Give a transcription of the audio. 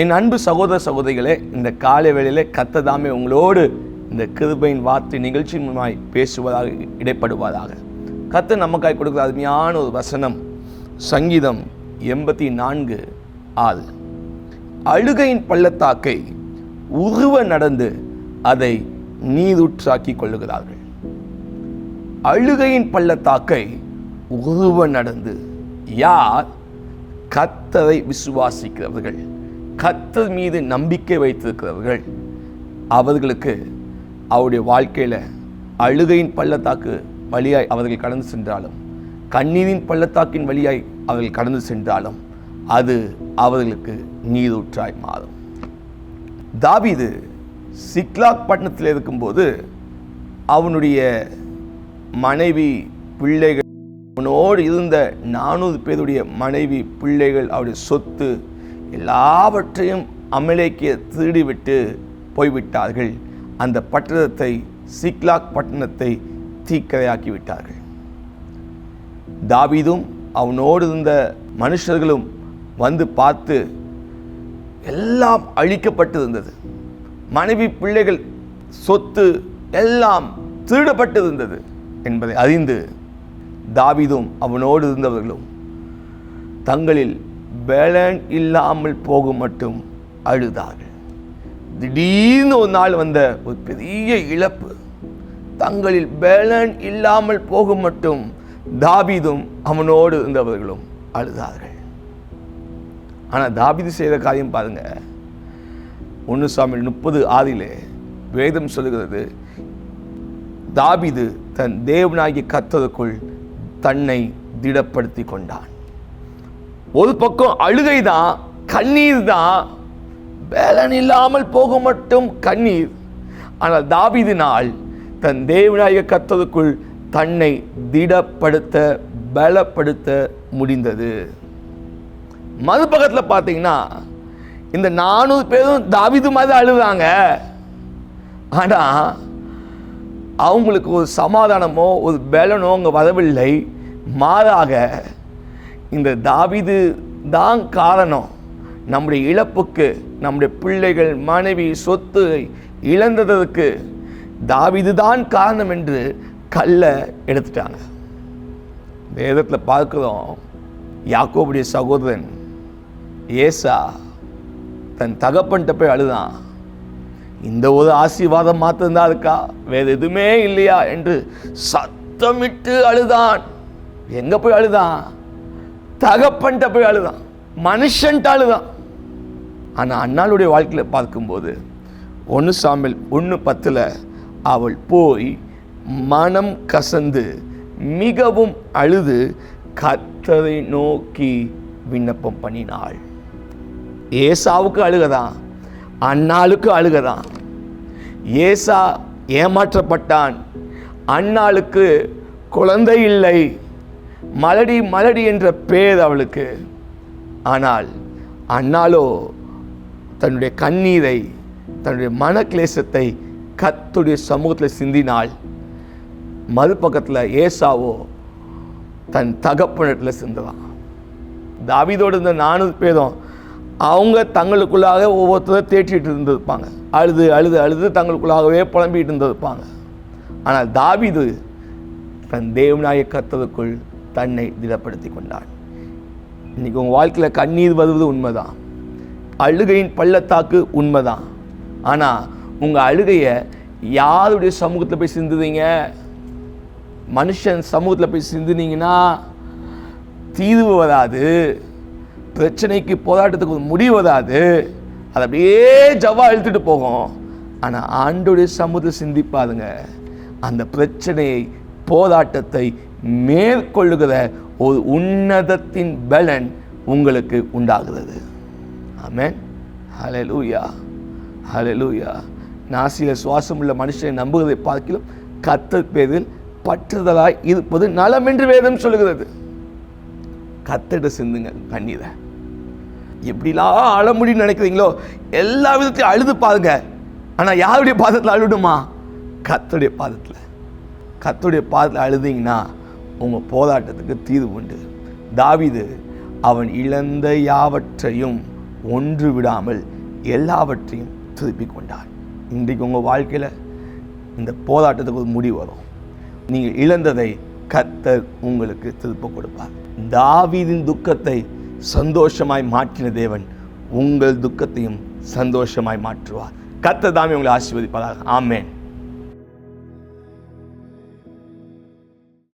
என் அன்பு சகோதர சகோதரிகளே இந்த காலை வேளையில் கத்ததாமே உங்களோடு இந்த கிருபையின் வார்த்தை நிகழ்ச்சி மூலமாய் பேசுவதாக இடைப்படுவதாக கத்த நமக்காய் கொடுக்குற அருமையான ஒரு வசனம் சங்கீதம் எண்பத்தி நான்கு ஆறு. அழுகையின் பள்ளத்தாக்கை உருவ நடந்து அதை நீரூற்றாக்கி கொள்ளுகிறார்கள். அழுகையின் பள்ளத்தாக்கை உருவ நடந்து யார் கத்தரை விசுவாசிக்கிறவர்கள்? கத்தர் மீது நம்பிக்கை வைத்திருக்கிறவர்கள் அவர்களுக்கு அவருடைய வாழ்க்கையில் அழுகையின் பள்ளத்தாக்கு வழியாய் அவர்கள் கடந்து சென்றாலும் கண்ணீரின் பள்ளத்தாக்கின் வழியாய் அவர்கள் கடந்து சென்றாலும் அது அவர்களுக்கு நீரூற்றாய் மாறும். தாவீது சிக்லாக் பட்டணத்தில் இருக்கும்போது அவனுடைய மனைவி பிள்ளைகள் அவனோடு இருந்த நானூறு பேருடைய மனைவி பிள்ளைகள் அவருடைய சொத்து எல்லாவற்றையும் அமலேக்கிய திருடிவிட்டு போய்விட்டார்கள். அந்த பட்டணத்தை சிக்லாக் பட்டணத்தை தீக்கரையாக்கிவிட்டார்கள். தாவிதும் அவனோடு இருந்த மனுஷர்களும் வந்து பார்த்து எல்லாம் அழிக்கப்பட்டிருந்தது. மனைவி பிள்ளைகள் சொத்து எல்லாம் திருடப்பட்டிருந்தது என்பதை அறிந்து தாவிதும் அவனோடு இருந்தவர்களும் தங்களில் பேலன் இல்லாமல் போகும் மட்டும் அழுதார்கள். திடீர்னு ஒரு நாள் வந்த ஒரு பெரிய இழப்பு. தங்களில் பலன் இல்லாமல் போகும் மட்டும் தாபீதும் அவனோடு இருந்தவர்களும் அழுதார்கள். ஆனால் தாபீது செய்த காரியம் பாருங்க. ஒன்று சாமி முப்பது ஆறிலே வேதம் சொல்லுகிறது தாபீது தன் தேவனாகிய கத்ததுக்குள் தன்னை திடப்படுத்தி கொண்டான். ஒரு பக்கம் அழுகை தான் கண்ணீர் தான் பேலன் இல்லாமல் போக மட்டும் கண்ணீர். ஆனால் தாவீதினால் தன் தேவநாயக கத்ததுக்குள் தன்னை திடப்படுத்த பலப்படுத்த முடிந்தது. மறுபக்கத்தில் பார்த்தீங்கன்னா இந்த நானூறு பேரும் தாவிது மாதிரி அழுதாங்க ஆனால் அவங்களுக்கு ஒரு சமாதானமோ ஒரு பலனோ அங்கே வரவில்லை. மாறாக இந்த தாவிது தான் காரணம். நம்முடைய இழப்புக்கு நம்முடைய பிள்ளைகள் மனைவி சொத்து இழந்ததற்கு தாவிது தான் காரணம் என்று கல்லை எடுத்துட்டாங்க. வேதத்தில் பார்க்குறோம் யாக்கோபுடைய சகோதரன் ஏசா தன் தகப்பன்கிட்ட போய் அழுதான். இந்த ஒரு ஆசீர்வாதம் மாத்திருந்தா இருக்கா? வேறு எதுவுமே இல்லையா? என்று சத்தமிட்டு அழுதான். எங்கே போய் அழுதான்? தகப்பன்ட்ட போய் அழுதான். மனுஷன்ட்ட அழுதான். ஆனால் அண்ணாளுடைய வாழ்க்கையில் பார்க்கும்போது ஒன்று சாமில் ஒன்று பத்தில் அவள் போய் மனம் கசந்து மிகவும் அழுது கத்தரை நோக்கி விண்ணப்பம் பண்ணினாள். ஏசாவுக்கு அழுகதான் அண்ணாளுக்கு அழுகதான். ஏசா ஏமாற்றப்பட்டான் அண்ணாளுக்கு குழந்தை இல்லை. மலடி மலடி என்ற பேர் அவளுக்கு. ஆனால் அண்ணாலோ தன்னுடைய கண்ணீரை தன்னுடைய மனக்லேசத்தை கத்துடைய சமூகத்தில் சிந்தினாள் மறுபக்கத்தில் ஏசாவோ தன் தகப்பனத்தில் சிந்துவான் தாவிதோடு இருந்த நானூறு பேரும் அவங்க தங்களுக்குள்ளாக ஒவ்வொருத்தரும் தேற்றிட்டு இருந்திருப்பாங்க. அழுது அழுது அழுது தங்களுக்குள்ளாகவே புலம்பிட்டு இருந்திருப்பாங்க. ஆனால் தாவிது தன் தேவநாய கத்ததுக்குள் தன்னை திடப்படுத்தி கொண்டான் இன்னைக்கு உங்கள் வாழ்க்கையில் கண்ணீர் வருவது உண்மைதான். அழுகையின் பள்ளத்தாக்கு உண்மைதான். ஆனால் உங்கள் அழுகையை யாருடைய சமூகத்தில் போய் சிந்துதீங்க மனுஷன் சமூகத்தில் போய் சிந்துனீங்கன்னா தீர்வு வராது. பிரச்சனைக்கு போராட்டத்துக்கு ஒரு முடிவு வராது. அது அப்படியே ஜவ்வா இழுத்துட்டு போகும். ஆனால் ஆண்டோடைய சமூகத்தை சிந்திப்பாதுங்க அந்த பிரச்சனையை போராட்டத்தை மேற்கொள்ளுகிற ஒரு உன்னதத்தின் பலன் உங்களுக்கு உண்டாகிறது. ஆமென். ஹalleluya. ஹalleluya. நாசியில் சுவாசம் உள்ள மனுஷனை நம்புவதை பார்க்கிலும் கத்தர் பேரில் பற்றுதலாய் இருப்பது நலம் என்று வேதம் சொல்லுகிறது. கத்திட சிந்துங்க கண்ணீரை. எப்படிலாம் அழ முடியும்னு நினைக்கிறீங்களோ எல்லா விதத்தையும் அழுது பாருங்க. ஆனால் யாருடைய பாதத்தில் அழுடுமா கத்துடைய பாதத்தில். கத்துடைய பாதத்தில் அழுதீங்கன்னா உங்கள் போராட்டத்துக்கு தீர்வு உண்டு. தாவிது அவன் இழந்த யாவற்றையும் ஒன்று விடாமல் எல்லாவற்றையும் திருப்பிக் கொண்டான். இன்றைக்கு உங்கள் வாழ்க்கையில் இந்த போராட்டத்துக்கு ஒரு முடிவு வரும். நீங்கள் இழந்ததை கத்தர் உங்களுக்கு திருப்ப கொடுப்பார். தாவீதின் துக்கத்தை சந்தோஷமாய் மாற்றின தேவன் உங்கள் துக்கத்தையும் சந்தோஷமாய் மாற்றுவார். கத்தர் தாமே உங்களை ஆசீர்வதிப்பதாக ஆமேன்.